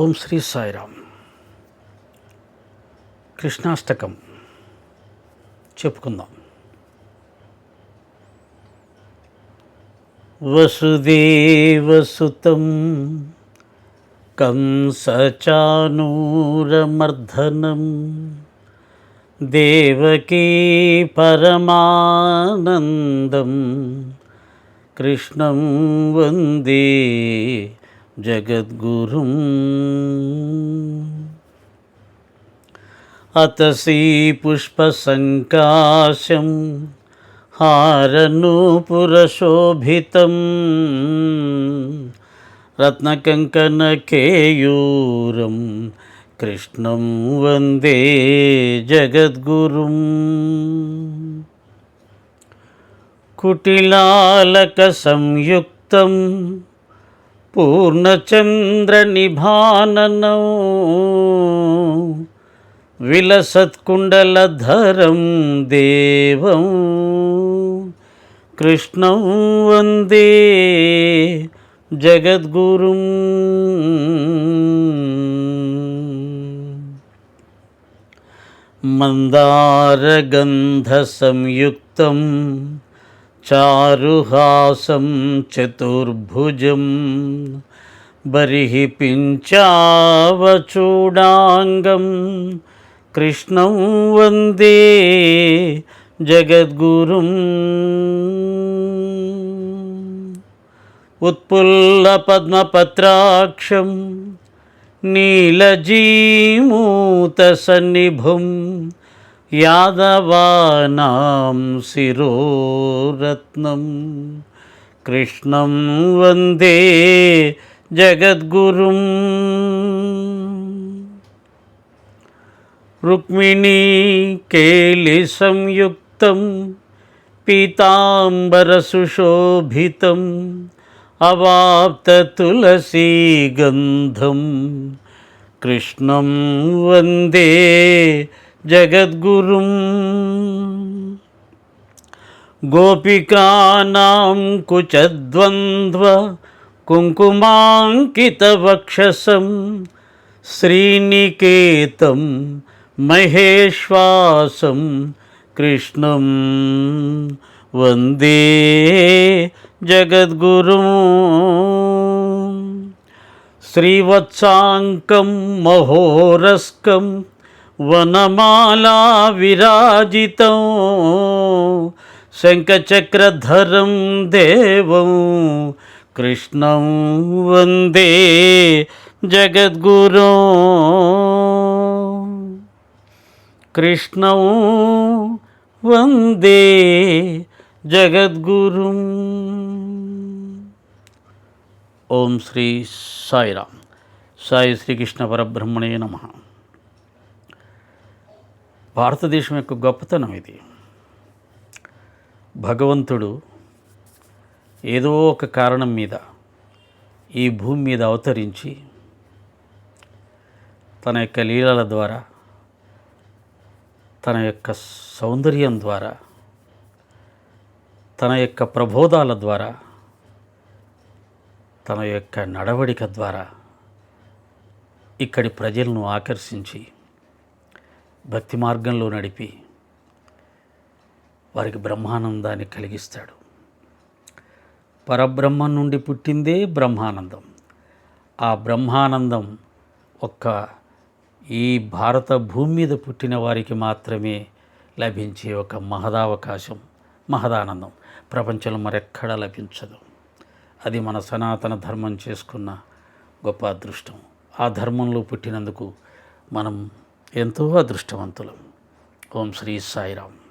ఓం శ్రీ సాయిరామ్. కృష్ణాష్టకం. చెప్పుకుందాం. వసుదేవసుతం కంసచానూరమర్ధనం దేవకీ పరమానందం కృష్ణం వందే జగద్గురుం. అతసీ పుష్పసంకాశం హారనూపురశోభితం రత్నకంకణకేయూరం కృష్ణం వందే జగద్గురుం. కుటిలాలక సంయుక్తం పూర్ణచంద్రనిభాననం. విలసత్కుండలధరం దేవం. కృష్ణం వందే జగద్గురు. మందారగంధ సంయుక్తం చారుహాసం చతుర్భుజం బరిహి పించావచూడాంగం కృష్ణం వందే జగద్గురుం. ఉత్పుల్లపద్మపత్రాక్షం నీలజీమూతసన్నిభుం. యాదవానాం శిరోరత్నం. కృష్ణం వందే జగద్గురుం. రుక్మిణీ కేలి సంయుక్తం పీతాంబరసుశోభితం అవాప్త తులసీగంధం కృష్ణం వందే జగద్గురుం. గోపికానాం కుచద్వంద్వ కుంకుమాంకితవక్షసం. శ్రీనికేతం మహేశ్వాసం కృష్ణం. వందే జగద్గురు. శ్రీవత్సాంకం మహోరస్కం. వనమాలా విరాజితం శంఖచక్రధరం దేవం కృష్ణం వందే జగద్గురు కృష్ణం వందే జగద్గురు ఓం శ్రీ సాయిరామ్ సాయి శ్రీకృష్ణ పరబ్రహ్మణే నమ భారతదేశం యొక్క గొప్పతనం ఇది. భగవంతుడు ఏదో ఒక కారణం మీద ఈ భూమి మీద అవతరించి తన యొక్క లీలల ద్వారా తన యొక్క సౌందర్యం ద్వారా తన యొక్క ప్రబోధాల ద్వారా తన యొక్క నడవడిక ద్వారా ఇక్కడి ప్రజలను ఆకర్షించి భక్తి మార్గంలో నడిపి వారికి బ్రహ్మానందాన్ని కలిగిస్తాడు. పరబ్రహ్మం నుండి పుట్టిందే బ్రహ్మానందం. ఆ బ్రహ్మానందం ఒక్క ఈ భారత భూమి మీద పుట్టిన వారికి మాత్రమే లభించే ఒక మహదావకాశం మహదానందం. ప్రపంచంలో మరెక్కడా లభించదు. అది మన సనాతన ధర్మం చేసుకున్న గొప్ప అదృష్టం. ఆ ధర్మంలో పుట్టినందుకు మనం ఎంతో అదృష్టవంతులం. ఓం శ్రీ సాయిరామ్.